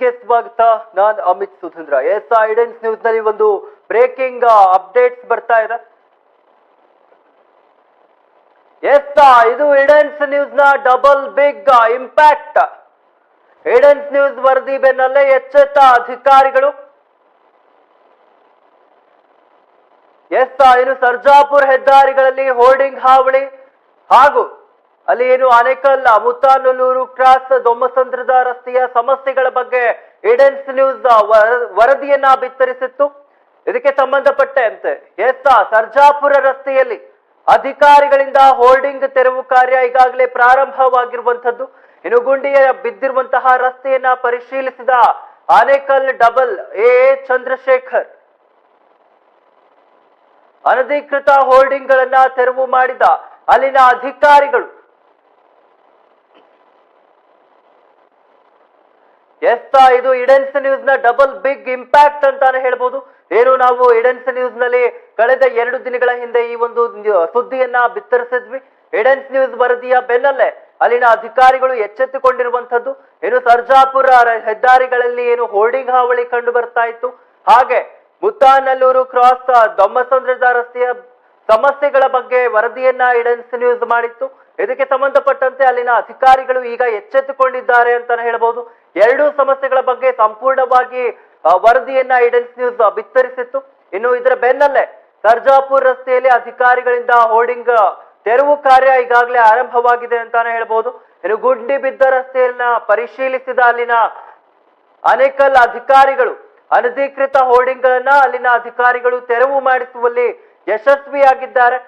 ನ್ಯೂಸ್ಗೆ ಸ್ವಾಗತ. ನಾನ್ ಅಮಿತ್ ಸುಧೀಂದ್ರ. ಎಸ್ ಐಡೆನ್ಸ್ ನ್ಯೂಸ್ನಲ್ಲಿ ಒಂದು ಬ್ರೇಕಿಂಗ್ ಅಪ್ಡೇಟ್ಸ್ ಬರ್ತಾ ಇದೆ. ಎಸ್ ಇದು ಇಡೆನ್ಸ್ ನ್ಯೂಸ್ನ ಡಬಲ್ ಬಿಗ್ ಇಂಪ್ಯಾಕ್ಟ್ ಇಡೆನ್ಸ್ ನ್ಯೂಸ್ ವರದಿ ಬೆನ್ನಲ್ಲೇ ಎಚ್ಚೆತ್ತ ಅಧಿಕಾರಿಗಳು. ಎಸ್ ಇನ್ನು ಸರ್ಜಾಪುರ್ ಹೆದ್ದಾರಿಗಳಲ್ಲಿ ಹೋರ್ಡಿಂಗ್ ಹಾವಳಿ ಹಾಗೂ ಅಲ್ಲಿ ಏನು ಆನೇಕಲ್ ಮುತ್ತಾನಲ್ಲೂರು ಕ್ರಾಸ್ ದೊಮ್ಮಸಂದ್ರದ ರಸ್ತೆಯ ಸಮಸ್ಯೆಗಳ ಬಗ್ಗೆ ಏಡೆನ್ಸ್ ನ್ಯೂಸ್ ವರ- ವರದಿಯನ್ನ ಬಿತ್ತರಿಸಿತ್ತು. ಇದಕ್ಕೆ ಸಂಬಂಧಪಟ್ಟಂತೆ ಎಸ್ ಸರ್ಜಾಪುರ ರಸ್ತೆಯಲ್ಲಿ ಅಧಿಕಾರಿಗಳಿಂದ ಹೋರ್ಡಿಂಗ್ ತೆರವು ಕಾರ್ಯ ಈಗಾಗಲೇ ಪ್ರಾರಂಭವಾಗಿರುವಂತದ್ದು ಇನ್ನು ಗುಂಡಿಯ ಬಿದ್ದಿರುವಂತಹ ರಸ್ತೆಯನ್ನ ಪರಿಶೀಲಿಸಿದ ಆನೇಕಲ್ ಡಬಲ್ ಎ ಚಂದ್ರಶೇಖರ್. ಅನಧಿಕೃತ ಹೋರ್ಡಿಂಗ್ ಗಳನ್ನ ತೆರವು ಮಾಡಿದ ಅಲ್ಲಿನ ಅಧಿಕಾರಿಗಳು ಎಸ್ ಇದು ಇಡೆನ್ಸ್ ನ್ಯೂಸ್ನ ಡಬಲ್ ಬಿಗ್ ಇಂಪ್ಯಾಕ್ಟ್ ಅಂತಾನೆ ಹೇಳ್ಬೋದು. ಏನು ನಾವು ಇಡೆನ್ಸ್ ನ್ಯೂಸ್ನಲ್ಲಿ ಕಳೆದ ಎರಡು ದಿನಗಳ ಹಿಂದೆ ಈ ಒಂದು ಸುದ್ದಿಯನ್ನ ಬಿತ್ತರಿಸಿದ್ವಿ. ಇಡೆನ್ಸ್ ನ್ಯೂಸ್ ವರದಿಯ ಬೆನ್ನಲ್ಲೇ ಅಲ್ಲಿನ ಅಧಿಕಾರಿಗಳು ಎಚ್ಚೆತ್ತುಕೊಂಡಿರುವಂತದ್ದು ಏನು ಸರ್ಜಾಪುರ ಹೆದ್ದಾರಿಗಳಲ್ಲಿ ಏನು ಹೋರ್ಡಿಂಗ್ ಹಾವಳಿ ಕಂಡು ಬರ್ತಾ ಇತ್ತು. ಹಾಗೆ ಮುತ್ತಾನಲ್ಲೂರು ಕ್ರಾಸ್ ದೊಮ್ಮಸಂದ್ರದ ರಸ್ತೆಯ ಸಮಸ್ಯೆಗಳ ಬಗ್ಗೆ ವರದಿಯನ್ನ ಇಡೆನ್ಸ್ ನ್ಯೂಸ್ ಮಾಡಿತ್ತು. ಇದಕ್ಕೆ ಸಂಬಂಧಪಟ್ಟಂತೆ ಅಲ್ಲಿನ ಅಧಿಕಾರಿಗಳು ಈಗ ಎಚ್ಚೆತ್ತುಕೊಂಡಿದ್ದಾರೆ ಅಂತಾನೆ ಹೇಳಬಹುದು ಎರಡೂ ಸಮಸ್ಯೆಗಳ ಬಗ್ಗೆ ಸಂಪೂರ್ಣವಾಗಿ ವರದಿಯನ್ನ ಇಡೆನ್ಸ್ ನ್ಯೂಸ್ ಬಿತ್ತರಿಸಿತ್ತು. ಇನ್ನು ಇದರ ಬೆನ್ನಲ್ಲೇ ಸರ್ಜಾಪುರ್ ರಸ್ತೆಯಲ್ಲಿ ಅಧಿಕಾರಿಗಳಿಂದ ಹೋರ್ಡಿಂಗ್ ತೆರವು ಕಾರ್ಯ ಈಗಾಗಲೇ ಆರಂಭವಾಗಿದೆ ಅಂತಾನೆ ಹೇಳಬಹುದು ಇನ್ನು ಗುಂಡಿ ಬಿದ್ದ ರಸ್ತೆಯನ್ನ ಪರಿಶೀಲಿಸಿದ ಅಲ್ಲಿನ ಅನೇಕಲ್ ಅಧಿಕಾರಿಗಳು, ಅನಧಿಕೃತ ಹೋರ್ಡಿಂಗ್ ಗಳನ್ನ ಅಲ್ಲಿನ ಅಧಿಕಾರಿಗಳು ತೆರವು ಮಾಡಿಸುವಲ್ಲಿ ಯಶಸ್ವಿಯಾಗಿದ್ದಾರೆ.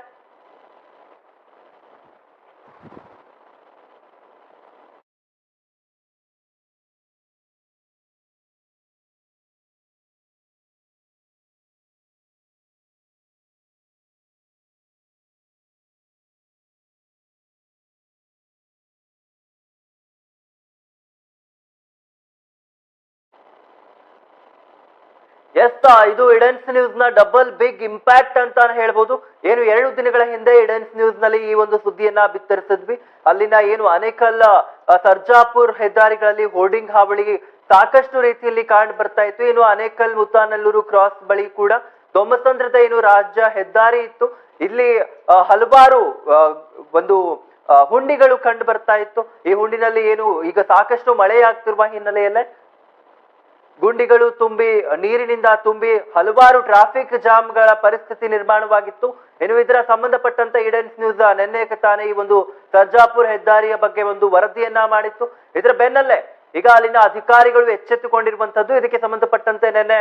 ಎಸ್ ಇದು ಇಡೆನ್ಸ್ ನ್ಯೂಸ್ನ ಡಬಲ್ ಬಿಗ್ ಇಂಪ್ಯಾಕ್ಟ್ ಅಂತ ಹೇಳ್ಬೋದು. ಏನು ಎರಡು ದಿನಗಳ ಹಿಂದೆ ಇಡೆನ್ಸ್ ನ್ಯೂಸ್ನಲ್ಲಿ ಈ ಒಂದು ಸುದ್ದಿಯನ್ನ ಬಿತ್ತರಿಸಿದ್ವಿ. ಅಲ್ಲಿನ ಏನು ಅನೇಕಲ್ ಸರ್ಜಾಪುರ್ ಹೆದ್ದಾರಿಗಳಲ್ಲಿ ಹೋರ್ಡಿಂಗ್ ಹಾವಳಿ ಸಾಕಷ್ಟು ರೀತಿಯಲ್ಲಿ ಕಾಣ್ ಬರ್ತಾ ಇತ್ತು. ಏನು ಅನೇಕಲ್ ಮುತಾನಲ್ಲೂರು ಕ್ರಾಸ್ ಬಳಿ ಕೂಡ ದೊಮ್ಮಸಂದ್ರದ ಏನು ರಾಜ್ಯ ಹೆದ್ದಾರಿ ಇತ್ತು. ಇಲ್ಲಿ ಹಲವಾರು ಒಂದು ಹುಂಡಿಗಳು ಕಂಡು ಬರ್ತಾ ಇತ್ತು. ಈ ಹುಂಡಿನಲ್ಲಿ ಏನು ಈಗ ಸಾಕಷ್ಟು ಮಳೆಯಾಗ್ತಿರುವ ಹಿನ್ನೆಲೆಯಲ್ಲೇ ಗುಂಡಿಗಳು ತುಂಬಿ, ನೀರಿನಿಂದ ತುಂಬಿ ಹಲವಾರು ಟ್ರಾಫಿಕ್ ಜಾಮ್ಗಳ ಪರಿಸ್ಥಿತಿ ನಿರ್ಮಾಣವಾಗಿತ್ತು. ಇನ್ನು ಇದರ ಸಂಬಂಧಪಟ್ಟಂತೆ ಇಡೆನ್ಸ್ ನ್ಯೂಸ್ ನಿನ್ನೆ ತಾನೇ ಈ ಒಂದು ಸರ್ಜಾಪುರ್ ಹೆದ್ದಾರಿಯ ಬಗ್ಗೆ ಒಂದು ವರದಿಯನ್ನ ಮಾಡಿತ್ತು. ಇದರ ಬೆನ್ನಲ್ಲೇ ಈಗ ಅಲ್ಲಿನ ಅಧಿಕಾರಿಗಳು ಎಚ್ಚೆತ್ತುಕೊಂಡಿರುವಂತದ್ದು ಇದಕ್ಕೆ ಸಂಬಂಧಪಟ್ಟಂತೆ ನಿನ್ನೆ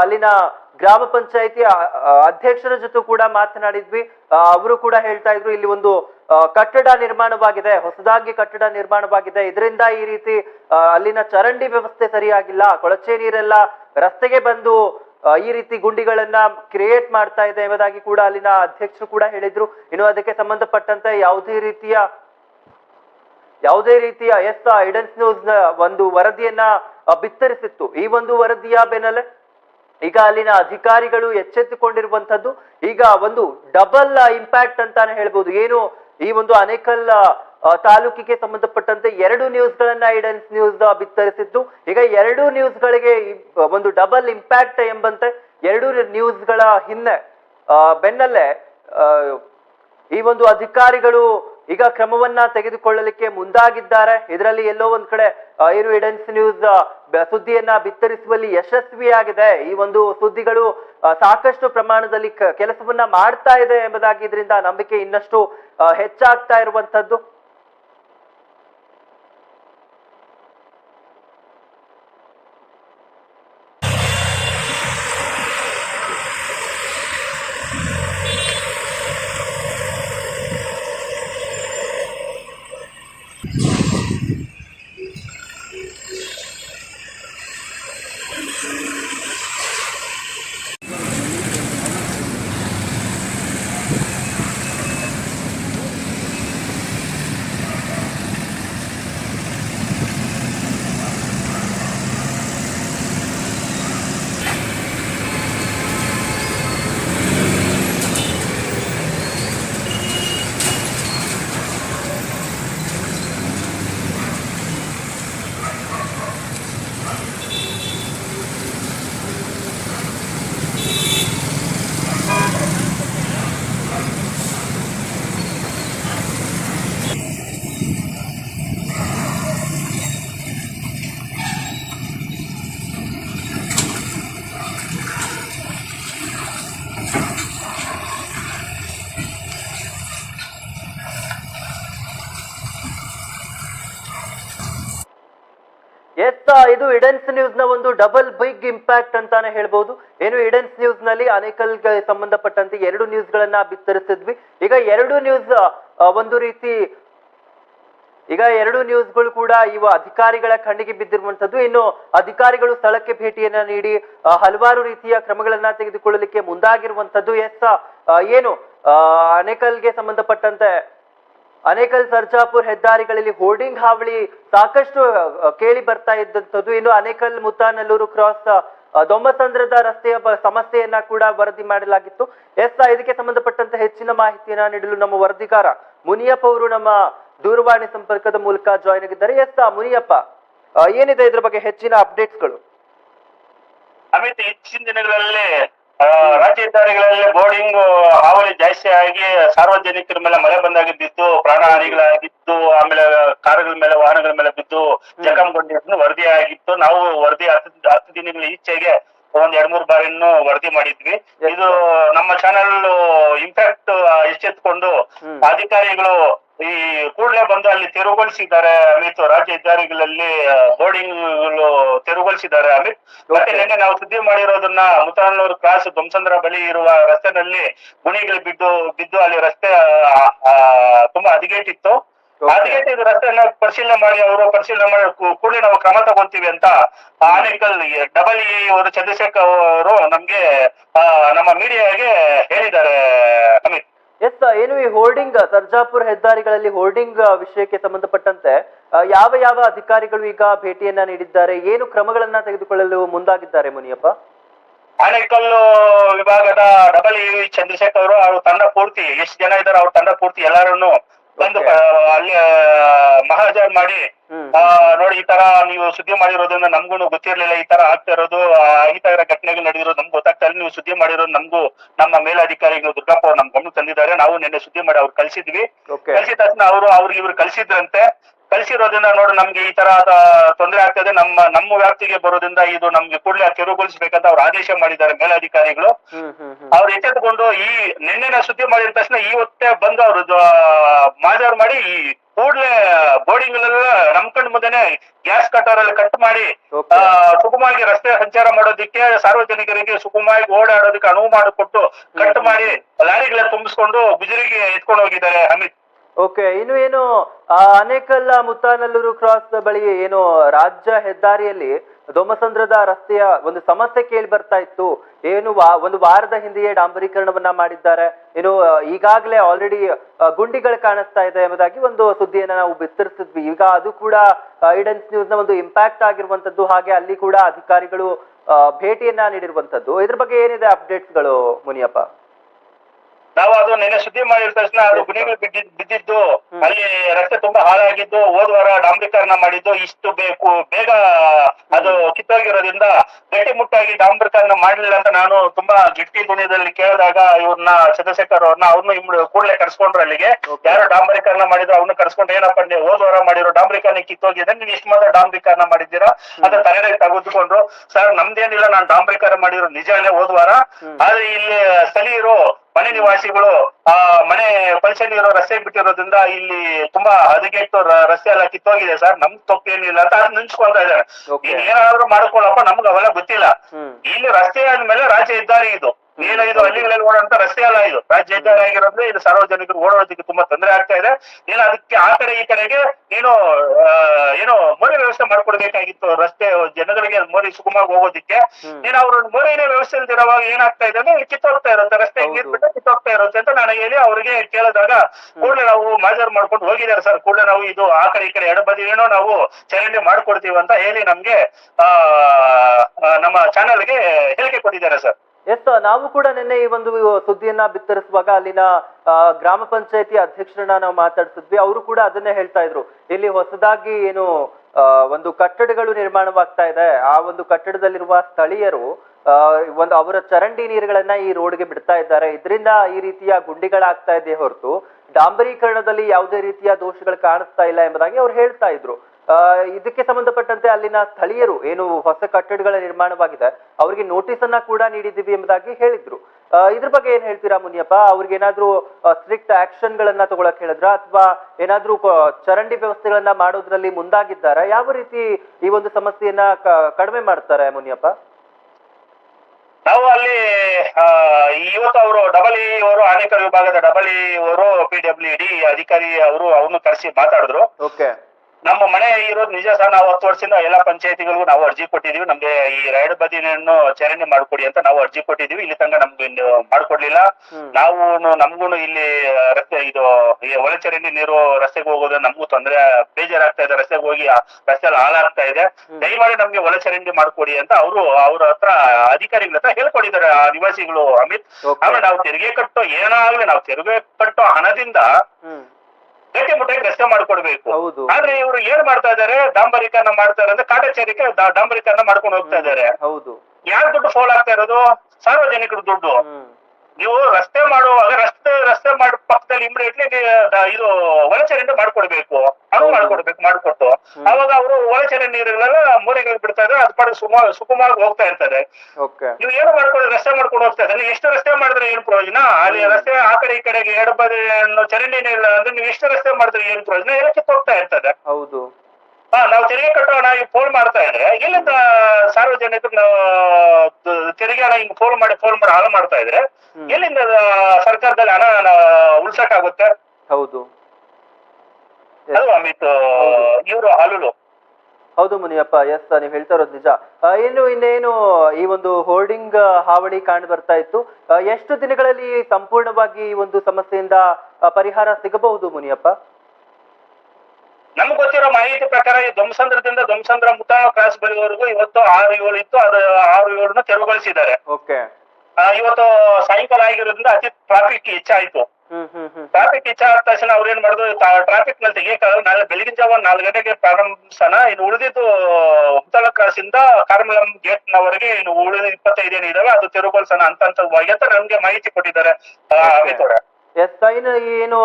ಅಲ್ಲಿನ ಗ್ರಾಮ ಪಂಚಾಯಿತಿ ಅಧ್ಯಕ್ಷರ ಜೊತೆ ಕೂಡ ಮಾತನಾಡಿದ್ವಿ. ಅವರು ಕೂಡ ಹೇಳ್ತಾ ಇದ್ರು, ಇಲ್ಲಿ ಒಂದು ಕಟ್ಟಡ ನಿರ್ಮಾಣವಾಗಿದೆ, ಹೊಸದಾಗಿ ಕಟ್ಟಡ ನಿರ್ಮಾಣವಾಗಿದೆ. ಇದರಿಂದ ಈ ರೀತಿ ಅಲ್ಲಿನ ಚರಂಡಿ ವ್ಯವಸ್ಥೆ ಸರಿಯಾಗಿಲ್ಲ. ಕೊಳಚೆ ನೀರೆಲ್ಲ ರಸ್ತೆಗೆ ಬಂದು ಈ ರೀತಿ ಗುಂಡಿಗಳನ್ನ ಕ್ರಿಯೇಟ್ ಮಾಡ್ತಾ ಇದೆ ಎಂಬುದಾಗಿ ಕೂಡ ಅಲ್ಲಿನ ಅಧ್ಯಕ್ಷರು ಕೂಡ ಹೇಳಿದ್ರು. ಇನ್ನು ಅದಕ್ಕೆ ಸಂಬಂಧಪಟ್ಟಂತೆ ಯಾವುದೇ ರೀತಿಯ ಯಾವುದೇ ರೀತಿಯ ಎಸ್ ಐಡೆನ್ಸ್ ನ್ಯೂಸ್ನ ಒಂದು ವರದಿಯನ್ನ ಬಿತ್ತರಿಸಿತ್ತು. ಈ ಒಂದು ವರದಿಯ ಬೆನ್ನಲ್ಲೇ ಈಗ ಅಲ್ಲಿನ ಅಧಿಕಾರಿಗಳು ಎಚ್ಚೆತ್ತುಕೊಂಡಿರುವಂತದ್ದು ಈಗ ಒಂದು ಡಬಲ್ ಇಂಪ್ಯಾಕ್ಟ್ ಅಂತಾನೆ ಹೇಳ್ಬೋದು. ಏನು ಈ ಒಂದು ಅನೇಕಲ್ ತಾಲೂಕಿಗೆ ಸಂಬಂಧಪಟ್ಟಂತೆ ಎರಡು ನ್ಯೂಸ್ ಗಳನ್ನ ಇಡೆನ್ಸ್ ನ್ಯೂಸ್ ಬಿತ್ತರಿಸಿದ್ದು. ಈಗ ಎರಡು ನ್ಯೂಸ್ ಗಳಿಗೆ ಒಂದು ಡಬಲ್ ಇಂಪ್ಯಾಕ್ಟ್ ಎಂಬಂತೆ ಎರಡು ನ್ಯೂಸ್ಗಳ ಆ, ಬೆನ್ನಲ್ಲೇ ಈ ಒಂದು ಅಧಿಕಾರಿಗಳು ಈಗ ಕ್ರಮವನ್ನ ತೆಗೆದುಕೊಳ್ಳಲಿಕ್ಕೆ ಮುಂದಾಗಿದ್ದಾರೆ. ಇದರಲ್ಲಿ ಎಲ್ಲೋ ಒಂದ್ ಕಡೆ ಏನು ಇಡೆನ್ಸ್ ನ್ಯೂಸ್ ಸುದ್ದಿಯನ್ನ ಬಿತ್ತರಿಸುವಲ್ಲಿ ಯಶಸ್ವಿಯಾಗಿದೆ. ಈ ಒಂದು ಸುದ್ದಿಗಳು ಸಾಕಷ್ಟು ಪ್ರಮಾಣದಲ್ಲಿ ಕೆಲಸವನ್ನ ಮಾಡ್ತಾ ಇದೆ ಎಂಬುದಾಗಿ ಇದರಿಂದ ನಂಬಿಕೆ ಇನ್ನಷ್ಟು ಹೆಚ್ಚಾಗ್ತಾ ಇರುವಂತದ್ದು ಇಡೆನ್ಸ್ ನ್ಯೂಸ್ನ ಒಂದು ಡಬಲ್ ಬಿಗ್ ಇಂಪ್ಯಾಕ್ಟ್ ಅಂತಾನೆ ಹೇಳ್ಬೋದು. ಏನು ಇಡೆನ್ಸ್ ನ್ಯೂಸ್ನಲ್ಲಿ ಅನೇಕಲ್ಗೆ ಸಂಬಂಧಪಟ್ಟಂತೆ ಎರಡು ನ್ಯೂಸ್ ಗಳನ್ನ ಬಿತ್ತರಿಸಿದ್ವಿ. ಈಗ ಎರಡು ನ್ಯೂಸ್ ಒಂದು ರೀತಿ ಈಗ ಎರಡು ನ್ಯೂಸ್ಗಳು ಕೂಡ ಇವ ಅಧಿಕಾರಿಗಳ ಕಣ್ಣಿಗೆ ಬಿದ್ದಿರುವಂತದ್ದು ಇನ್ನು ಅಧಿಕಾರಿಗಳು ಸ್ಥಳಕ್ಕೆ ಭೇಟಿಯನ್ನ ನೀಡಿ ಹಲವಾರು ರೀತಿಯ ಕ್ರಮಗಳನ್ನ ತೆಗೆದುಕೊಳ್ಳಲಿಕ್ಕೆ ಮುಂದಾಗಿರುವಂತದ್ದು ಎಸ್ ಏನು ಅನೇಕಲ್ಗೆ ಸಂಬಂಧಪಟ್ಟಂತೆ ಅನೇಕಲ್ ಸರ್ಜಾಪುರ್ ಹೆದ್ದಾರಿಗಳಲ್ಲಿ ಹೋರ್ಡಿಂಗ್ ಹಾವಳಿ ಸಾಕಷ್ಟು ಕೇಳಿ ಬರ್ತಾ ಇದ್ದಂಥದ್ದು. ಇನ್ನು ಅನೇಕಲ್ ಮುತ್ತಾನಲ್ಲೂರು ಕ್ರಾಸ್ ದೊಮ್ಮಸಂದ್ರದ ರಸ್ತೆಯ ಸಮಸ್ಯೆಯನ್ನ ಕೂಡ ವರದಿ ಮಾಡಲಾಗಿತ್ತು. ಎಸ್ ಇದಕ್ಕೆ ಸಂಬಂಧಪಟ್ಟಂತೆ ಹೆಚ್ಚಿನ ಮಾಹಿತಿಯನ್ನ ನೀಡಲು ನಮ್ಮ ವರದಿಗಾರ ಮುನಿಯಪ್ಪ ಅವರು ನಮ್ಮ ದೂರವಾಣಿ ಸಂಪರ್ಕದ ಮೂಲಕ ಜಾಯ್ನ್ ಆಗಿದ್ದಾರೆ. ಎಸ್ ಮುನಿಯಪ್ಪ ಏನಿದೆ ಇದ್ರ ಬಗ್ಗೆ ಹೆಚ್ಚಿನ ಅಪ್ಡೇಟ್ಸ್ಗಳು ಅಮಿತ್, ಹೆಚ್ಚಿನ ದಿನಗಳಲ್ಲಿ ರಾಜ್ಯ ಹೆದ್ದಾರಿಗಳಲ್ಲಿ ಬೋರ್ಡಿಂಗ್, ಹಾವಳಿ ಜಾಸ್ತಿ ಆಗಿ ಸಾರ್ವಜನಿಕರ ಮೇಲೆ ಮಳೆ ಬಂದಾಗ ಬಿದ್ದು ಪ್ರಾಣ ಹಾನಿಗಳಾಗಿತ್ತು, ಆಮೇಲೆ ಕಾರುಗಳ ಮೇಲೆ, ವಾಹನಗಳ ಮೇಲೆ ಬಿದ್ದು ಜಖಂಗೊಂಡಿದ್ದು ವರದಿ ಆಗಿತ್ತು ನಾವು ವರದಿ ಹತ್ತು ಹತ್ತು ದಿನಗಳ ಈಚೆಗೆ ಒಂದ್ ಎರಡ್ ಮೂರ್ ಬಾರಿನೂ ವರದಿ ಮಾಡಿದ್ವಿ. ಇದು ನಮ್ಮ ಚಾನೆಲ್ ಇಂಪ್ಯಾಕ್ಟ್ ಎಚ್ಚೆತ್ಕೊಂಡು ಅಧಿಕಾರಿಗಳು ಈ ಕೂಡಲೇ ಬಂದು ಅಲ್ಲಿ ತೆರವುಗೊಳಿಸಿದ್ದಾರೆ ಅಮಿತ್. ರಾಜ್ಯ ಹೆದ್ದಾರಿಗಳಲ್ಲಿ ಬೋರ್ಡಿಂಗ್ ತೆರವುಗೊಳಿಸಿದ್ದಾರೆ ಅಮಿತ್. ಮತ್ತೆ ನಿನ್ನೆ ನಾವು ಸುದ್ದಿ ಮಾಡಿರೋದನ್ನ ಮುತಾನೂರು ಕ್ರಾಸ್ ಧ್ವಂಸಂದ್ರ ಬಳಿ ಇರುವ ರಸ್ತೆನಲ್ಲಿ ಗುಣಿಗಳು ಬಿದ್ದು ಬಿದ್ದು ಅಲ್ಲಿ ರಸ್ತೆ ತುಂಬಾ ಹದಗೆಟ್ಟಿತ್ತು. Okay. ಇದು ರಸ್ತೆಯನ್ನ ಪರಿಶೀಲನೆ ಮಾಡಿ ಅವರು ಪರಿಶೀಲನೆ ಮಾಡಿ ಕೂಡಲೇ ನಾವು ಕ್ರಮ ತಗೊಂತೀವಿ ಅಂತ ಆನೇಕಲ್ ಡಬಲ್ ಇ ಅವರು ಚಂದ್ರಶೇಖರ್ ಅವರು ನಮ್ಗೆ ನಮ್ಮ ಮೀಡಿಯಾಗೆ ಹೇಳಿದ್ದಾರೆ ಅಮಿತ್. ಎಸ್ ಏನು ಈ ಹೋರ್ಡಿಂಗ್ ಸರ್ಜಾಪುರ್ ಹೆದ್ದಾರಿಗಳಲ್ಲಿ ಹೋರ್ಡಿಂಗ್ ವಿಷಯಕ್ಕೆ ಸಂಬಂಧಪಟ್ಟಂತೆ ಯಾವ ಯಾವ ಅಧಿಕಾರಿಗಳು ಈಗ ಭೇಟಿಯನ್ನ ನೀಡಿದ್ದಾರೆ ಏನು ಕ್ರಮಗಳನ್ನ ತೆಗೆದುಕೊಳ್ಳಲು ಮುಂದಾಗಿದ್ದಾರೆ ಮುನಿಯಪ್ಪ? ಆಣೆಕಲ್ಲು ವಿಭಾಗದ ಡಬಲ್ ಇ ಚಂದ್ರಶೇಖರ್ ಅವರು ಅವ್ರ ತಂಡ ಪೂರ್ತಿ ಎಷ್ಟು ಜನ ಇದ್ದಾರೆ ಅವ್ರ ತಂಡ ಪೂರ್ತಿ ಎಲ್ಲಾರನ್ನು ಬಂದು ಅಲ್ಲಿ ಮಹಾಜಾರ್ ಮಾಡಿ ನೋಡಿ ಈ ತರ ನೀವು ಸುದ್ದಿ ಮಾಡಿರೋದ್ರಿಂದ ನಮ್ಗೂ ಗೊತ್ತಿರ್ಲಿಲ್ಲ ಈ ತರ ಆಗ್ತಾ ಇರೋದು ತರ ಘಟನೆಗಳು ನಡೆದಿರೋದು ನಮ್ಗೆ ಗೊತ್ತಾಗ್ತಾ ಇಲ್ಲ. ನೀವು ಸುದ್ದಿ ಮಾಡಿರೋದು ನಮಗೂ ನಮ್ಮ ಮೇಲಾಧಿಕಾರಿಗಳು ದುರ್ಗಪ್ಪ ಅವ್ರು ನಮ್ ಗಮನ ತಂದಿದ್ದಾರೆ. ನಾವು ನಿನ್ನೆ ಸುದ್ದಿ ಮಾಡಿ ಅವ್ರು ಕಳ್ಸಿದ್ವಿ. ಕಳಿಸಿದ ತಕ್ಷಣ ಅವರು ಅವ್ರಿಗೆ ಇವ್ರು ಕಳ್ಸಿದ್ರಂತೆ. ಕಳ್ಸಿರೋದ್ರಿಂದ ನೋಡಿ ನಮ್ಗೆ ಈ ತರ ತೊಂದರೆ ಆಗ್ತದೆ ನಮ್ಮ ನಮ್ಮ ವ್ಯಾಪ್ತಿಗೆ ಬರೋದ್ರಿಂದ ಇದು ನಮ್ಗೆ ಕೂಡಲೇ ತೆರವುಗೊಳಿಸಬೇಕಂತ ಅವ್ರು ಆದೇಶ ಮಾಡಿದ್ದಾರೆ ಮೇಲಾಧಿಕಾರಿಗಳು. ಅವ್ರು ಎಚ್ಚೆತ್ತುಕೊಂಡು ಈ ನಿನ್ನೆ ಸುದ್ದಿ ಮಾಡಿದ ತಕ್ಷಣ ಇವತ್ತೇ ಬಂದು ಅವರು ಮಾಜಾರ್ ಮಾಡಿ ಈ ಕೂಡಲೇ ಬೋರ್ಡಿಂಗ್ ನಮ್ ಕಣ್ ಮುಂದೆನೆ ಗ್ಯಾಸ್ ಕಟರ್ ಅಲ್ಲಿ ಕಟ್ ಮಾಡಿ ಸುಗಮವಾಗಿ ರಸ್ತೆ ಸಂಚಾರ ಮಾಡೋದಿಕ್ಕೆ ಸಾರ್ವಜನಿಕರಿಗೆ ಸುಗಮವಾಗಿ ಓಡಾಡೋದಕ್ಕೆ ಅನುವು ಮಾಡಿಕೊಟ್ಟು ಕಟ್ ಮಾಡಿ ಲಾರಿಗಳ ತುಂಬಿಸ್ಕೊಂಡು ಬಿಜರಿಗೆ ಎತ್ಕೊಂಡು ಹೋಗಿದ್ದಾರೆ ಅಮಿತ್ ಓಕೆ, ಇನ್ನು ಏನು ಅನೇಕಲ್ಲ ಅನೇಕಲ್ ಮುತ್ತಾನಲ್ಲೂರು ಕ್ರಾಸ್ ಬಳಿ ಏನು ರಾಜ್ಯ ಹೆದ್ದಾರಿಯಲ್ಲಿ ದೊಮ್ಮಸಂದ್ರದ ರಸ್ತೆಯ ಒಂದು ಸಮಸ್ಯೆ ಕೇಳಿ ಬರ್ತಾ ಇತ್ತು. ಏನು ಒಂದು ವಾರದ ಹಿಂದೆಯೇ ಡಾಂಬರೀಕರಣವನ್ನ ಮಾಡಿದ್ದಾರೆ. ಏನು ಈಗಾಗಲೇ ಆಲ್ರೆಡಿ ಗುಂಡಿಗಳು ಕಾಣಿಸ್ತಾ ಇದೆ ಎಂಬುದಾಗಿ ಒಂದು ಸುದ್ದಿಯನ್ನ ನಾವು ಬಿತ್ತರಿಸಿದ್ವಿ. ಈಗ ಅದು ಕೂಡ ಐಡೆನ್ಸ್ ನ್ಯೂಸ್ನ ಒಂದು ಇಂಪ್ಯಾಕ್ಟ್ ಆಗಿರುವಂತದ್ದು ಹಾಗೆ ಅಲ್ಲಿ ಕೂಡ ಅಧಿಕಾರಿಗಳು ಭೇಟಿಯನ್ನ ನೀಡಿರುವಂತದ್ದು ಇದ್ರ ಬಗ್ಗೆ ಏನಿದೆ ಅಪ್ಡೇಟ್ಸ್ಗಳು ಮುನಿಯಪ್ಪ? ನಾವು ಅದು ನಿನ್ನೆ ಸುದ್ದಿ ಮಾಡಿದ ತಕ್ಷಣ ಅದು ಗುಣಿಗಳು ಬಿದ್ದಿದ್ ಬಿದ್ದಿದ್ದು ಅಲ್ಲಿ ರಸ್ತೆ ತುಂಬಾ ಹಾಳಾಗಿದ್ದು ಹೋದ ವಾರ ಡಾಂಬರೀಕರಣ ಮಾಡಿದ್ದು ಇಷ್ಟು ಬೇಕು ಬೇಗ ಅದು ಕಿತ್ತೋಗಿರೋದ್ರಿಂದ ಗಟ್ಟಿಮುಟ್ಟಾಗಿ ಡಾಂಬರೀಕರಣ ಮಾಡಲಿಲ್ಲ ಅಂತ ನಾನು ತುಂಬಾ ಗಟ್ಟಿ ಧ್ವನಿಯಲ್ಲಿ ಕೇಳಿದಾಗ ಇವ್ರನ್ನ ಚಂದ್ರಶೇಖರ್ ಅವ್ರನ್ನ ಅವ್ರನ್ನ ಕೂಡಲೇ ಕರ್ಸ್ಕೊಂಡ್ರು ಅಲ್ಲಿಗೆ. ಯಾರು ಡಾಂಬರೀಕರಣ ಮಾಡಿದ್ರು ಅವ್ನು ಕರ್ಸ್ಕೊಂಡು ಏನಪ್ಪ ನೀವು ಹೋದ ವಾರ ಮಾಡಿರೋ ಡಾಂಬರೀಕರಣ ಕಿತ್ತೋಗಿದೆ ನೀವು ಇಷ್ಟು ಮಾತ್ರ ಡಾಂಬರೀಕರಣ ಮಾಡಿದ್ದೀರಾ? ಅಂತ ತಲೆಗೆ ತೆಗೆದುಕೊಂಡ್ರು ಸರ್ ನಮ್ದೇನಿಲ್ಲ ನಾನು ಡಾಂಬರೀಕರಣ ಮಾಡಿರೋ ನಿಜಾನೇ ಹೋದ್ವಾರ. ಆದ್ರೆ ಇಲ್ಲಿ ಸ್ಥಳೀಯರು ಮನೆ ನಿವಾಸಿಗಳು ಆ ಮನೆ ಪಲ್ಸನ್ ಇರೋ ರಸ್ತೆ ಬಿಟ್ಟಿರೋದ್ರಿಂದ ಇಲ್ಲಿ ತುಂಬಾ ಹದಗೆಟ್ಟು ರಸ್ತೆ ಎಲ್ಲ ಕಿತ್ತೋಗಿದೆ ಸರ್. ನಮ್ ತಪ್ಪೇನಿಲ್ಲ ಅಂತ ಅದ್ ನಿಂಚ್ಕೊಂತ ಇದ್ದಾರೆ. Okay. ಏನಾದ್ರು ಮಾಡ್ಕೊಳಪ್ಪ ನಮ್ಗೆ ಅವೆಲ್ಲ ಗೊತ್ತಿಲ್ಲ. ಇಲ್ಲಿ ರಸ್ತೆ ಆದ್ಮೇಲೆ ರಾಜ್ಯ ಹೆದ್ದಾರಿ ಇದು. ಏನು ಇದು ಹಳ್ಳಿಗಳಲ್ಲಿ ಓಡೋಂತ ರಸ್ತೆ ಅಲ್ಲ ಇದು. ರಾಜ್ಯ ಹೆದ್ದಾರಿ ಆಗಿರೋದ್ರೆ ಇದು ಸಾರ್ವಜನಿಕರು ಓಡಾಡೋದಕ್ಕೆ ತುಂಬಾ ತೊಂದರೆ ಆಗ್ತಾ ಇದೆ. ನೀನು ಅದಕ್ಕೆ ಆ ಕಡೆ ಈ ಕಡೆಗೆ ನೀನು ಏನು ಮೋರಿ ವ್ಯವಸ್ಥೆ ಮಾಡ್ಕೊಡ್ಬೇಕಾಗಿತ್ತು. ರಸ್ತೆ ಜನಗಳಿಗೆ ಮೋರಿ ಸುಗಮವಾಗಿ ಹೋಗೋದಿಕ್ಕೆ. ನೀನು ಅವ್ರ ಮೋರಿನ ವ್ಯವಸ್ಥೆ ಇಲ್ದಿರೋವಾಗ ಏನಾಗ್ತಾ ಇದೆ ಅಂದ್ರೆ ಕಿತ್ತೋಗ್ತಾ ಇರುತ್ತೆ. ರಸ್ತೆ ಹೌದು. ನೀರ್ ಬಿಟ್ಟು ಕಿತ್ತೋಗ್ತಾ ಇರುತ್ತೆ ಅಂತ ನಾನು ಹೇಳಿ ಅವರಿಗೆ ಕೇಳಿದಾಗ ಕೂಡಲೇ ನಾವು ಮಾಜರ್ ಮಾಡ್ಕೊಂಡು ಹೋಗಿದ್ದಾರೆ ಸರ್. ಕೂಡಲೇ ನಾವು ಇದು ಆ ಕಡೆ ಈ ಕಡೆ ಎಡಬದಿ ಏನೋ ನಾವು ಚರಂಡಿ ಮಾಡ್ಕೊಡ್ತೀವಿ ಅಂತ ಹೇಳಿ ನಮ್ಗೆ ಆ, ನಮ್ಮ ಚಾನೆಲ್ಗೆ ಹೇಳಿಕೆ ಕೊಟ್ಟಿದ್ದಾರೆ ಸರ್. ಎಸ್ ನಾವು ಕೂಡ ನಿನ್ನೆ ಈ ಒಂದು ಸುದ್ದಿಯನ್ನ ಬಿತ್ತರಿಸುವಾಗ ಅಲ್ಲಿನ ಗ್ರಾಮ ಪಂಚಾಯತಿ ಅಧ್ಯಕ್ಷರನ್ನ ನಾವು ಮಾತಾಡ್ಸಿದ್ವಿ. ಅವರು ಕೂಡ ಅದನ್ನೇ ಹೇಳ್ತಾ ಇದ್ರು. ಇಲ್ಲಿ ಹೊಸದಾಗಿ ಏನು ಒಂದು ಕಟ್ಟಡಗಳು ನಿರ್ಮಾಣವಾಗ್ತಾ ಇದೆ. ಆ ಒಂದು ಕಟ್ಟಡದಲ್ಲಿರುವ ಸ್ಥಳೀಯರು ಒಂದು ಅವರ ಚರಂಡಿ ನೀರುಗಳನ್ನ ಈ ರೋಡ್ಗೆ ಬಿಡ್ತಾ ಇದ್ದಾರೆ. ಇದರಿಂದ ಈ ರೀತಿಯ ಗುಂಡಿಗಳಾಗ್ತಾ ಇದೆ ಹೊರತು, ಡಾಂಬರೀಕರಣದಲ್ಲಿ ಯಾವುದೇ ರೀತಿಯ ದೋಷಗಳು ಕಾಣಿಸ್ತಾ ಇಲ್ಲ ಎಂಬುದಾಗಿ ಅವ್ರು ಹೇಳ್ತಾ ಇದ್ರು. ಇದಕ್ಕೆ ಸಂಬಂಧಪಟ್ಟಂತೆ ಅಲ್ಲಿನ ಸ್ಥಳೀಯರು ಏನು ಹೊಸ ಕಟ್ಟಡಗಳ ನಿರ್ಮಾಣವಾಗಿದೆ ಅವರಿಗೆ ನೋಟಿಸ್ ಅನ್ನ ಕೂಡ ನೀಡಿದ್ದೀವಿ ಎಂಬುದಾಗಿ ಹೇಳಿದ್ರು. ಇದ್ರ ಬಗ್ಗೆ ಏನ್ ಹೇಳ್ತೀರಾ ಮುನಿಯಪ್ಪ? ಅವ್ರಿಗೆ ಏನಾದ್ರೂ ಸ್ಟ್ರಿಕ್ಟ್ ಆಕ್ಷನ್ ಗಳನ್ನ ತಗೊಳಕ್ ಹೇಳಿದ್ರ? ಅಥವಾ ಏನಾದ್ರೂ ಚರಂಡಿ ವ್ಯವಸ್ಥೆಗಳನ್ನ ಮಾಡೋದ್ರಲ್ಲಿ ಮುಂದಾಗಿದ್ದಾರಾ? ಯಾವ ರೀತಿ ಈ ಒಂದು ಸಮಸ್ಯೆಯನ್ನ ಕಡಿಮೆ ಮಾಡ್ತಾರೆ ಮುನಿಯಪ್ಪ? ನಾವು ಅಲ್ಲಿ ಇವತ್ತು ಅವರು ಡಬಲ್ ಇ ಅವರು ಆನೇಕಲ್ ವಿಭಾಗದ ಡಬಲ್ ಇ ಅವರು ಪಿ ಡಬ್ಲ್ಯೂ ಡಿ ಅಧಿಕಾರಿ ಅವರು ಅವನು ಕರೆಸಿ ಮಾತಾಡಿದ್ರು. ಓಕೆ ನಮ್ಮ ಮನೆ ಇರೋದು ನಿಜ ಸರ್ ನಾವು ಹತ್ತು ವರ್ಷದಿಂದ ಎಲ್ಲಾ ಪಂಚಾಯತಿಗಳಿಗೂ ನಾವು ಅರ್ಜಿ ಕೊಟ್ಟಿದೀವಿ. ನಮ್ಗೆ ಈ ರೈಡ್ ಬದಿಯನ್ನು ಚರಂಡಿ ಮಾಡ್ಕೊಡಿ ಅಂತ ನಾವು ಅರ್ಜಿ ಕೊಟ್ಟಿದೀವಿ. ಇಲ್ಲಿ ತನಕ ನಮ್ಗೆ ಮಾಡ್ಕೊಡ್ಲಿಲ್ಲ. ನಾವು ನಮ್ಗೂ ಇಲ್ಲಿ ರಸ್ತೆ ಇದು ಈ ಒಳಚರಂಡಿ ನೀರು ರಸ್ತೆಗೆ ಹೋಗೋದು ನಮಗೂ ತೊಂದ್ರೆ ಬೇಜಾರಾಗ್ತಾ ಇದೆ. ರಸ್ತೆಗೆ ಹೋಗಿ ರಸ್ತೆ ಹಾಳಾಗ್ತಾ ಇದೆ. ದಯಮಾಡಿ ನಮ್ಗೆ ಒಳಚರಂಡಿ ಮಾಡ್ಕೊಡಿ ಅಂತ ಅವರು ಅವ್ರ ಹತ್ರ ಅಧಿಕಾರಿಗಳ ಹತ್ರ ಹೇಳ್ಕೊಟ್ಟಿದ್ದಾರೆ ಆ ನಿವಾಸಿಗಳು ಅಮಿತ್. ಆಮೇಲೆ ನಾವು ತೆರಿಗೆ ಕಟ್ಟೋ ಏನಾಗ್ಲಿ ನಾವು ತೆರಿಗೆ ಕಟ್ಟೋ ಹಣದಿಂದ ಗಟ್ಟಿ ಮುಟ್ಟಾಗಿ ರಸ್ತೆ ಮಾಡ್ಕೊಡ್ಬೇಕು. ಹೌದು. ಆದ್ರೆ ಇವರು ಏನ್ ಮಾಡ್ತಾ ಇದಾರೆ ಡಾಂಬರೀಕರಣ ಮಾಡ್ತಾರೆ ಅಂದ್ರೆ ಕಾಟಾಚಾರಿಕೆ ಡಾಂಬರೀಕರಣ ಮಾಡ್ಕೊಂಡು ಹೋಗ್ತಾ ಇದಾರೆ ಹೌದು. ಯಾರ್ ದುಡ್ಡು ಫೋಲ್ ಆಗ್ತಾ ಇರೋದು? ಸಾರ್ವಜನಿಕರ ದುಡ್ಡು. ನೀವು ರಸ್ತೆ ಮಾಡುವಾಗ ರಸ್ತೆ ರಸ್ತೆ ಮಾಡ ಪಕ್ಕದಲ್ಲಿ ಇಮಿಡಿಯೇಟ್ಲಿ ಇದು ಒಳಚರಂಡಿ ಮಾಡ್ಕೊಡ್ಬೇಕು. ಅದು. ಮಾಡ್ಕೊಡ್ಬೇಕು ಮಾಡ್ಕೊಟ್ಟು. ಅವಾಗ ಅವರು ಒಳಚರಂಡಿ ನೀರುಗಳೆಲ್ಲ ಮೂಲೆಗಳಿಗೆ ಬಿಡ್ತಾ ಇದ್ರೆ ಅದ್ ಪಡೆದು ಸುಮಾರು ಸುಕುಮಾರವಾಗಿ ಹೋಗ್ತಾ ಇರ್ತಾರೆ. ನೀವು ಏನು ಮಾಡ್ಕೊಳ್ಳಿ ರಸ್ತೆ ಮಾಡ್ಕೊಂಡು ಹೋಗ್ತಾ ಇದ್ರೆ ನೀವು ಎಷ್ಟು ರಸ್ತೆ ಮಾಡಿದ್ರೆ ಏನು ಪ್ರಯೋಜನ? ಅಲ್ಲಿ ರಸ್ತೆ ಆ ಕಡೆ ಈ ಕಡೆಗೆ ಎಡಬದಿ ಅನ್ನೋ ಚರಂಡಿನೇ ಇಲ್ಲ ಅಂದ್ರೆ ನೀವು ಎಷ್ಟು ರಸ್ತೆ ಮಾಡಿದ್ರೆ ಏನು ಪ್ರಯೋಜನ? ಎಲ್ಲ ಕಿತ್ತೋಗ್ತಾ ಇರ್ತದೆ. ಹೌದು. ಹಾ ನಾವು ತೆರಿಗೆ ಕಟ್ಟೋಣ ಈಗ ಫೋನ್ ಮಾಡ್ತಾ ಇದ್ರೆ ಇಲ್ಲಿಂದ ಸಾರ್ವಜನಿಕರು ನಾವು ತೆರಿಗೆ ಹಣ ಹಿಂಗ್ ಫೋನ್ ಮಾಡಿ ಫೋನ್ ಮಾಡಿ ಹಾಳು ಮಾಡ್ತಾ ಇದ್ರೆ. ಎಲ್ಲಿಂದ ಸರ್ಕಾರದಲ್ಲಿ ಹಣ ಉಳ್ಸಕ್ಕಾಗುತ್ತೆ? ಹೌದು. ಅದು ಅಮಿತ್ ಇವರು ಹಾಲು ಹೌದು ಮುನಿಯಪ್ಪ ಎಸ್ ನೀವು ಹೇಳ್ತಾ ಇರೋದು ನಿಜ. ಇನ್ನು ಇನ್ನೇನು ಈ ಒಂದು ಹೋರ್ಡಿಂಗ್ ಹಾವಳಿ ಕಾಣ್ ಬರ್ತಾ ಇತ್ತು. ಎಷ್ಟು ದಿನಗಳಲ್ಲಿ ಸಂಪೂರ್ಣವಾಗಿ ಈ ಒಂದು ಸಮಸ್ಯೆಯಿಂದ ಪರಿಹಾರ ಸಿಗಬಹುದು ಮುನಿಯಪ್ಪ? ನಮ್ಗೆ ಗೊತ್ತಿರೋ ಮಾಹಿತಿ ಪ್ರಕಾರ ಈ ಧ್ವಂಸಂದ್ರದಿಂದ ಧ್ವಂಸಂದ್ರ ಮುಟ ಕ್ರಾಸ್ ಬಳಿವರೆಗೂ ಇವತ್ತು ಆರು ಏಳು ಇತ್ತು ಅದು ಆರು ಏಳನ್ನ ತೆರವುಗೊಳಿಸಿದ್ದಾರೆ. ಇವತ್ತು ಸಾಯಂಕಾಲ ಆಗಿರೋದ್ರಿಂದ ಅತಿ ಟ್ರಾಫಿಕ್ ಹೆಚ್ಚಾಯ್ತು. ಟ್ರಾಫಿಕ್ ಹೆಚ್ಚಾದ ತಕ್ಷಣ ಅವ್ರು ಏನ್ ಮಾಡುದು ಟ್ರಾಫಿಕ್ನಲ್ಲಿ ತೆಗಿಯಕ್ಕಾಗಲ್ಲ. ನಾಳೆ ಬೆಳಗಿನ ಜಾವ ನಾಲ್ಕು ಗಂಟೆಗೆ ಪ್ರಾರಂಭಿಸೋಣ ಇನ್ನು ಉಳಿದಿದ್ದು ಉತ್ತಳ ಕ್ರಾಸಿಂದ ಇಂದ ಕಾರ್ಮಲಂ ಗೇಟ್ ನವರೆಗೆ ಇನ್ನು ಉಳಿದ ಇಪ್ಪತ್ತೈದು ಏನಿದಾವೆ ಇದಾವೆ ಅದು ತೆರವುಗೊಳಿಸೋಣ ಅಂತ ಅಂತ ನಮ್ಗೆ ಮಾಹಿತಿ ಕೊಟ್ಟಿದ್ದಾರೆ ಅಮಿತ್ ಅವರೇ. ಎಸ್ ಇನ್ನು ಏನು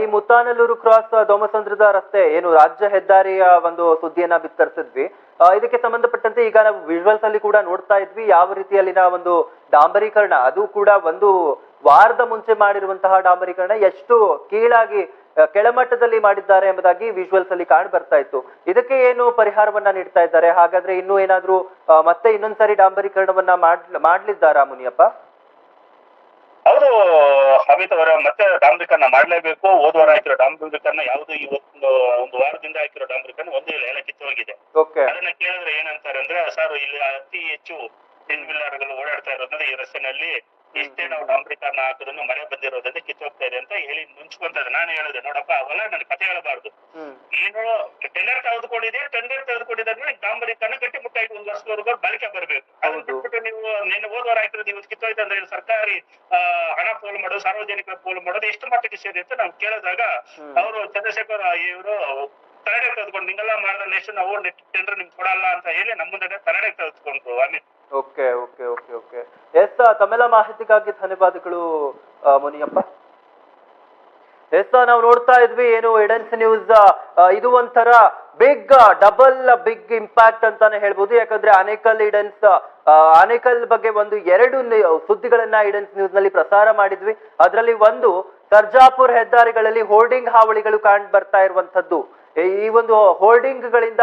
ಈ ಮುತ್ತಾನಲ್ಲೂರು ಕ್ರಾಸ್ ದೋಮಸಂದ್ರದ ರಸ್ತೆ, ಏನು ರಾಜ್ಯ ಹೆದ್ದಾರಿಯ ಒಂದು ಸುದ್ದಿಯನ್ನ ಬಿತ್ತರಿಸಿದ್ವಿ. ಇದಕ್ಕೆ ಸಂಬಂಧಪಟ್ಟಂತೆ ಈಗ ನಾವು ವಿಜುವಲ್ಸ್ ಅಲ್ಲಿ ಕೂಡ ನೋಡ್ತಾ ಇದ್ವಿ. ಯಾವ ರೀತಿಯಲ್ಲಿನ ಒಂದು ಡಾಂಬರೀಕರಣ, ಅದು ಕೂಡ ಒಂದು ವಾರದ ಮುಂಚೆ ಮಾಡಿರುವಂತಹ ಡಾಂಬರೀಕರಣ, ಎಷ್ಟು ಕೀಳಾಗಿ ಕೆಳಮಟ್ಟದಲ್ಲಿ ಮಾಡಿದ್ದಾರೆ ಎಂಬುದಾಗಿ ವಿಜುವಲ್ಸ್ ಅಲ್ಲಿ ಕಾಣ್ ಬರ್ತಾ ಇತ್ತು. ಇದಕ್ಕೆ ಏನು ಪರಿಹಾರವನ್ನ ನೀಡ್ತಾ ಇದ್ದಾರೆ? ಹಾಗಾದ್ರೆ ಇನ್ನೂ ಏನಾದ್ರೂ ಮತ್ತೆ ಇನ್ನೊಂದ್ಸರಿ ಡಾಂಬರೀಕರಣವನ್ನ ಮಾಡ್ ಮಾಡ್ಲಿದ್ದಾರಾ ಮುನಿಯಪ್ಪ? ಹೌದು ಅಮಿತ್ ಅವರ ಮತ್ತೆ ಡಾಂಬ್ರಿಕನ್ನ ಮಾಡ್ಲೇಬೇಕು. ಹೋದ ವಾರ ಹಾಕಿರೋ ಡಾಂಬ್ರಿಕನ್ನ ಯಾವುದು ಈ ಒಂದು ಒಂದು ವಾರದಿಂದ ಹಾಕಿರೋ ಡಾಂಬ್ರಿಕನ್ ಒಂದು ಇಲ್ಲ ಎಲ್ಲ ಕಿತ್ತೋಗಿದೆ ಅದನ್ನ ಕೇಳಿದ್ರೆ ಏನಂತಾರೆ ಅಂದ್ರೆ ಸರ್ ಇಲ್ಲಿ ಅತಿ ಹೆಚ್ಚು ಓಡಾಡ್ತಾ ಇರೋದ್ರಿಂದ ಈ ರಸ್ತೆನಲ್ಲಿ ಎಷ್ಟೇ ನಾವು ಡಾಂಬರೀಕರಣ ಹಾಕಿದ್ರು ಮಳೆ ಬಂದಿರೋದ್ರಿಂದ ಕಿತ್ತೋಗ್ತಾ ಇದೆ ಅಂತ ಹೇಳಿ ಮುಂಚ್ಕೊಂತ ಇದ್ದಾರೆ ನಾನು ಹೇಳಿದೆ ನೋಡಪ್ಪ ಅವೆಲ್ಲ ನನ್ ಕತೆ ಹೇಳಬಾರ್ದು. ಏನು ಟೆಂಡರ್ ತೆಗೆದುಕೊಂಡಿದೆ ಟೆಂಡರ್ ತೆಗೆದುಕೊಂಡಿದ್ರೆ ಡಾಂಬರೀಕರಣ ಗಟ್ಟಿ ಮುಟ್ಟಾಗಿ ಒಂದ್ ವರ್ಷದವರೆಗೂ ಬಳಕೆ ಬರಬೇಕು. ಅದನ್ನ. ಬಿಟ್ಬಿಟ್ಟು ನೀವು ನಿನ್ನೆ ಹೋದ ವಾರ ಹಾಕಿರೋದು ಇವತ್ತು ಕಿತ್ತೋಯ್ತು ಅಂದ್ರೆ ಸರ್ಕಾರಿ ಹಣ ಪೋಲು ಮಾಡೋದು ಸಾರ್ವಜನಿಕ ಪೋಲು ಮಾಡೋದು ಎಷ್ಟು ಮಟ್ಟಕ್ಕೆ ಸೇರಿ ಅಂತ ನಾವು ಕೇಳಿದಾಗ. ಅವರು ಚಂದ್ರಶೇಖರ್ ಇವರು ತರಡೆ ತೆಗೆದುಕೊಂಡು ನಿಮ್ಗೆಲ್ಲ ಮಾಡಿದ ನೆಕ್ಸ್ಟ್ ನಾವು ಟೆಂಡರ್ ನಿಮ್ಗೆ ಕೊಡಲ್ಲ ಅಂತ ಹೇಳಿ ನಮ್ಮ ಮುಂದೆ ತರಡೆ ತೆಗೆದುಕೊಂಡು Amit okay okay okay okay. Yes ತಮ್ಮೆಲ್ಲ ಮಾಹಿತಿಗಾಗಿ ಧನ್ಯವಾದಗಳು ಮುನಿಯಪ್ಪ. ಎಸ್ ನಾವು ನೋಡ್ತಾ ಇದ್ವಿ ಏನು ಎಡೆನ್ಸ್ ನ್ಯೂಸ್ ಇದು ಒಂಥರ ಬಿಗ್ ಡಬಲ್ ಬಿಗ್ ಇಂಪ್ಯಾಕ್ಟ್ ಅಂತಾನೆ ಹೇಳ್ಬೋದು. ಯಾಕಂದ್ರೆ ಅನೇಕಲ್ ಇಡೆನ್ಸ್ ಅನೇಕಲ್ ಬಗ್ಗೆ ಒಂದು ಎರಡು ಸುದ್ದಿಗಳನ್ನ ಇಡೆನ್ಸ್ ನ್ಯೂಸ್ನಲ್ಲಿ ಪ್ರಸಾರ ಮಾಡಿದ್ವಿ. ಅದರಲ್ಲಿ ಒಂದು ಸರ್ಜಾಪುರ್ ಹೆದ್ದಾರಿಗಳಲ್ಲಿ ಹೋರ್ಡಿಂಗ್ ಹಾವಳಿಗಳು ಕಾಣ್ ಬರ್ತಾ ಇರುವಂತದ್ದು ಈ ಒಂದು ಹೋಲ್ಡಿಂಗ್ ಗಳಿಂದ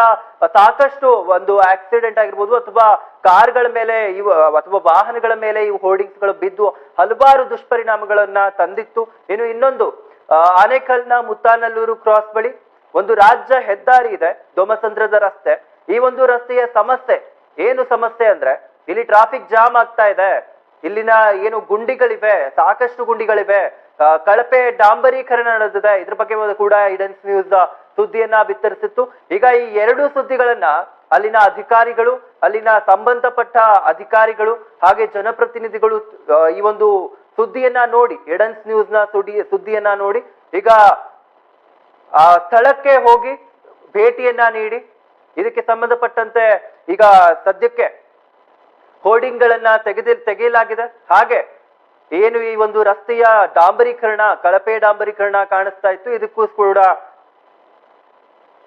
ಸಾಕಷ್ಟು ಒಂದು ಆಕ್ಸಿಡೆಂಟ್ ಆಗಿರ್ಬೋದು ಅಥವಾ ಕಾರ್ಗಳ ಮೇಲೆ ಇವು, ಅಥವಾ ವಾಹನಗಳ ಮೇಲೆ ಇವು ಹೋರ್ಡಿಂಗ್ಸ್ಗಳು ಬಿದ್ದು ಹಲವಾರು ದುಷ್ಪರಿಣಾಮಗಳನ್ನ ತಂದಿತ್ತು. ಇನ್ನು ಇನ್ನೊಂದು ಆನೇಕಲ್ನ ಮುತ್ತಾನಲ್ಲೂರು ಕ್ರಾಸ್ ಬಳಿ ಒಂದು ರಾಜ್ಯ ಹೆದ್ದಾರಿ ಇದೆ, ದೊಮಸಂದ್ರದ ರಸ್ತೆ. ಈ ಒಂದು ರಸ್ತೆಯ ಸಮಸ್ಯೆ, ಏನು ಸಮಸ್ಯೆ ಅಂದ್ರೆ, ಇಲ್ಲಿ ಟ್ರಾಫಿಕ್ ಜಾಮ್ ಆಗ್ತಾ ಇದೆ. ಇಲ್ಲಿನ ಏನು ಗುಂಡಿಗಳಿವೆ, ಸಾಕಷ್ಟು ಗುಂಡಿಗಳಿವೆ. ಕಳಪೆ ಡಾಂಬರೀಕರಣ ನಡೆದಿದೆ. ಇದ್ರ ಬಗ್ಗೆ ಕೂಡ ಇಡೆನ್ಸ್ ನ್ಯೂಸ್ ಸುದ್ದಿಯನ್ನ ಬಿತ್ತರಿಸಿತ್ತು. ಈಗ ಈ ಎರಡು ಸುದ್ದಿಗಳನ್ನ ಅಲ್ಲಿನ ಅಧಿಕಾರಿಗಳು, ಅಲ್ಲಿನ ಸಂಬಂಧಪಟ್ಟ ಅಧಿಕಾರಿಗಳು ಹಾಗೆ ಜನಪ್ರತಿನಿಧಿಗಳು ಈ ಒಂದು ಸುದ್ದಿಯನ್ನ ನೋಡಿ ಎಡನ್ಸ್ ನ್ಯೂಸ್ನ ಸುದ್ದಿ ಸುದ್ದಿಯನ್ನ ನೋಡಿ, ಈಗ, ಆ, ಸ್ಥಳಕ್ಕೆ ಹೋಗಿ ಭೇಟಿಯನ್ನ ನೀಡಿ, ಇದಕ್ಕೆ ಸಂಬಂಧಪಟ್ಟಂತೆ ಈಗ ಸದ್ಯಕ್ಕೆ ಹೋರ್ಡಿಂಗ್ ಗಳನ್ನ ತೆಗೆದಿ ತೆಗೆಯಲಾಗಿದೆ. ಹಾಗೆ ಏನು ಈ ಒಂದು ರಸ್ತೆಯ ಡಾಂಬರೀಕರಣ, ಕಳಪೆ ಡಾಂಬರೀಕರಣ ಕಾಣಿಸ್ತಾ ಇತ್ತು. ಇದಕ್ಕೂ ಕೂಡ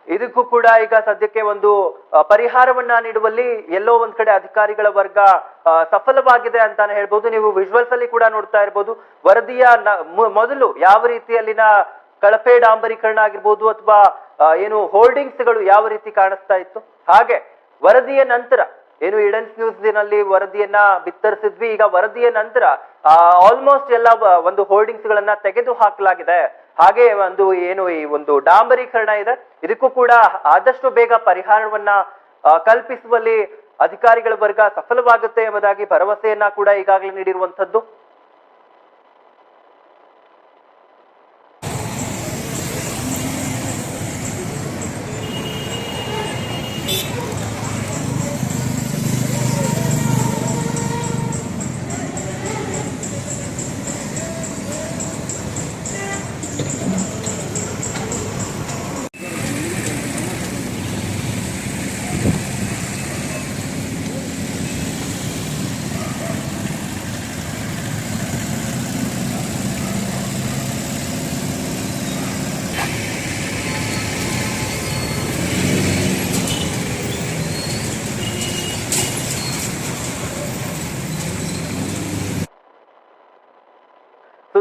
ಇದಕ್ಕೂ ಕೂಡ ಈಗ ಸದ್ಯಕ್ಕೆ ಒಂದು ಪರಿಹಾರವನ್ನ ನೀಡುವಲ್ಲಿ ಎಲ್ಲೋ ಒಂದ್ ಕಡೆ ಅಧಿಕಾರಿಗಳ ವರ್ಗ ಸಫಲವಾಗಿದೆ ಅಂತಾನೆ ಹೇಳ್ಬೋದು. ನೀವು ವಿಜುವಲ್ಸ್ ಅಲ್ಲಿ ಕೂಡ ನೋಡ್ತಾ ಇರ್ಬೋದು. ವರದಿಯ ಮೊದಲು ಯಾವ ರೀತಿಯಲ್ಲಿನ ಕಳಪೆ ಡಾಂಬರೀಕರಣ ಆಗಿರ್ಬೋದು ಅಥವಾ ಏನು ಹೋಲ್ಡಿಂಗ್ಸ್ಗಳು ಯಾವ ರೀತಿ ಕಾಣಿಸ್ತಾ ಇತ್ತು? ಹಾಗೆ, ವರದಿಯ ನಂತರ ಏನು ಇಡನ್ಸ್ ನ್ಯೂಸ್ನಲ್ಲಿ ವರದಿಯನ್ನ ಬಿತ್ತರಿಸಿದ್ವಿ. ಈಗ ವರದಿಯ ನಂತರ ಆಲ್ಮೋಸ್ಟ್ ಎಲ್ಲ ಒಂದು ಹೋರ್ಡಿಂಗ್ಸ್ ಗಳನ್ನ ತೆಗೆದು ಹಾಕಲಾಗಿದೆ ಹಾಗೆ ಒಂದು ಏನು ಈ ಒಂದು ಡಾಂಬರೀಕರಣ ಇದೆ. ಇದಕ್ಕೂ ಕೂಡ ಆದಷ್ಟು ಬೇಗ ಪರಿಹಾರವನ್ನ ಕಲ್ಪಿಸುವಲ್ಲಿ ಅಧಿಕಾರಿಗಳ ವರ್ಗ ಸಫಲವಾಗುತ್ತೆ ಎಂಬುದಾಗಿ ಭರವಸೆಯನ್ನ ಕೂಡ ಈಗಾಗಲೇ ನೀಡಿರುವಂತದ್ದು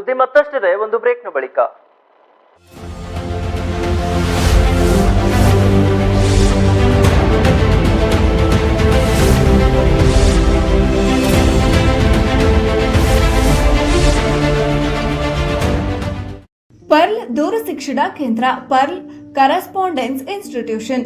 ಸುದ್ದಿ ಮತ್ತಷ್ಟಿದೆ ಒಂದು ಬ್ರೇಕ್ನ ಬಳಿಕ. ಪರ್ಲ್ ದೂರಶಿಕ್ಷಣ ಕೇಂದ್ರ pearl correspondence institution.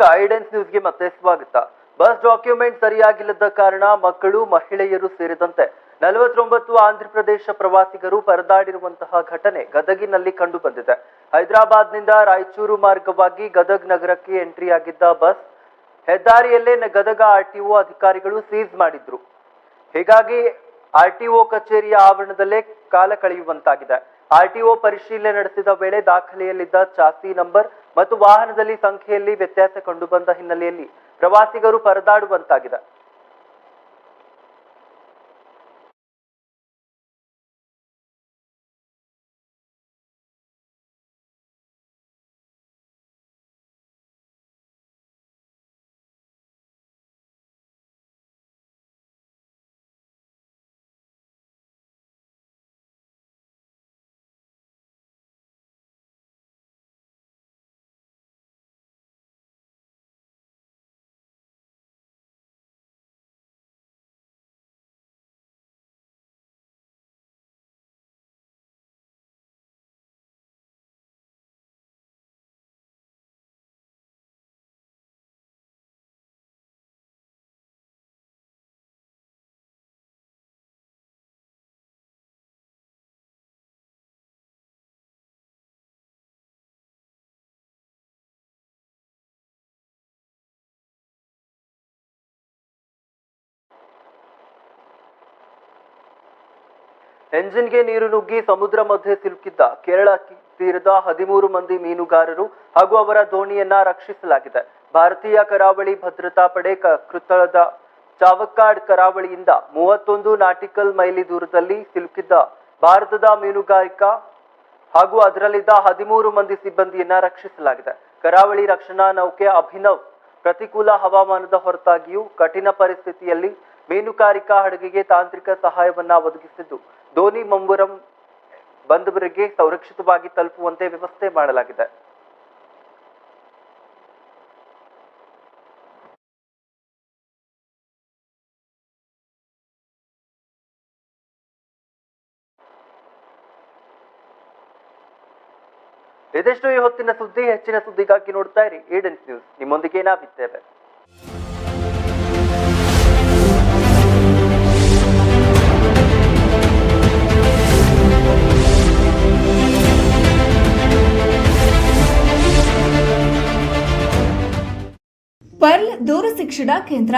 ಬಳಿಕ ಐಡೆನ್ಸ್ ನ್ಯೂಸ್ಗೆ ಮತ್ತೆ ಸ್ವಾಗತ. ಬಸ್ ಡಾಕ್ಯುಮೆಂಟ್ ಸರಿಯಾಗಿಲ್ಲದ ಕಾರಣ ಮಕ್ಕಳು, ಮಹಿಳೆಯರು ಸೇರಿದಂತೆ ನಲವತ್ತೊಂಬತ್ತು ಆಂಧ್ರಪ್ರದೇಶ ಪ್ರವಾಸಿಗರು ಪರದಾಡಿರುವಂತಹ ಘಟನೆ ಗದಗಿನಲ್ಲಿ ಕಂಡು ಬಂದಿದೆ ಹೈದರಾಬಾದ್ನಿಂದ ರಾಯಚೂರು ಮಾರ್ಗವಾಗಿ ಗದಗ್ ನಗರಕ್ಕೆ ಎಂಟ್ರಿ ಆಗಿದ್ದ ಬಸ್ ಹೆದ್ದಾರಿಯಲ್ಲೇ ಗದಗ ಆರ್ಟಿಒ ಅಧಿಕಾರಿಗಳು ಸೀಸ್ ಮಾಡಿದ್ರು. ಹೀಗಾಗಿ ಆರ್ಟಿಒ ಕಚೇರಿಯ ಆವರಣದಲ್ಲೇ ಕಾಲ ಕಳೆಯುವಂತಾಗಿದೆ. ಆರ್ಟಿಒ ಪರಿಶೀಲನೆ ನಡೆಸಿದ ವೇಳೆ ದಾಖಲೆಯಲ್ಲಿದ್ದ ಚಾಸಿ ನಂಬರ್ ಮತ್ತು ವಾಹನದಲ್ಲಿ ಸಂಖ್ಯೆಯಲ್ಲಿ ವ್ಯತ್ಯಾಸ ಕಂಡುಬಂದ ಹಿನ್ನೆಲೆಯಲ್ಲಿ ಪ್ರವಾಸಿಗರು ಪರದಾಡುವಂತಾಗಿದೆ. ಎಂಜಿನ್ಗೆ ನೀರು ನುಗ್ಗಿ ಸಮುದ್ರ ಮಧ್ಯೆ ಸಿಲುಕಿದ್ದ ಕೇರಳ ತೀರದ ಹದಿಮೂರು ಮಂದಿ ಮೀನುಗಾರರು ಹಾಗೂ ಅವರ ದೋಣಿಯನ್ನ ರಕ್ಷಿಸಲಾಗಿದೆ. ಭಾರತೀಯ ಕರಾವಳಿ ಭದ್ರತಾ ಪಡೆ ಕೃತಳದ ಚಾವಕ್ಕಾಡ್ ಕರಾವಳಿಯಿಂದ ಮೂವತ್ತೊಂದು ನಾಟಿಕಲ್ ಮೈಲಿ ದೂರದಲ್ಲಿ ಸಿಲುಕಿದ್ದ ಭಾರತದ ಮೀನುಗಾರಿಕಾ ಹಾಗೂ ಅದರಲ್ಲಿದ್ದ ಹದಿಮೂರು ಮಂದಿ ಸಿಬ್ಬಂದಿಯನ್ನ ರಕ್ಷಿಸಲಾಗಿದೆ. ಕರಾವಳಿ ರಕ್ಷಣಾ ನೌಕೆ ಅಭಿನವ್ ಪ್ರತಿಕೂಲ ಹವಾಮಾನದ ಹೊರತಾಗಿಯೂ ಕಠಿಣ ಪರಿಸ್ಥಿತಿಯಲ್ಲಿ ಮೀನುಗಾರಿಕಾ ಹಡಗಿಗೆ ತಾಂತ್ರಿಕ ಸಹಾಯವನ್ನ ಒದಗಿಸಿದ್ದು. ದೋನಿ ಮಂಬುರಂ ಬಂದವರಿಗೆ ಸುರಕ್ಷಿತವಾಗಿ ತಲುಪುವಂತೆ ವ್ಯವಸ್ಥೆ ಮಾಡಲಾಗಿದೆ. ಇದಿಷ್ಟು ಈ ಹೊತ್ತಿನ ಸುದ್ದಿ, ಹೆಚ್ಚಿನ ಸುದ್ದಿಗಾಗಿ ನೋಡ್ತಾ ಇರಿ. ಏಡೆನ್ಸ್ ನ್ಯೂಸ್. ನಿಮ್ಮೊಂದಿಗೆ ನಾವಿದ್ದೇವೆ. ಪರ್ಲ್ ದೂರ ಶಿಕ್ಷಣ ಕೇಂದ್ರ.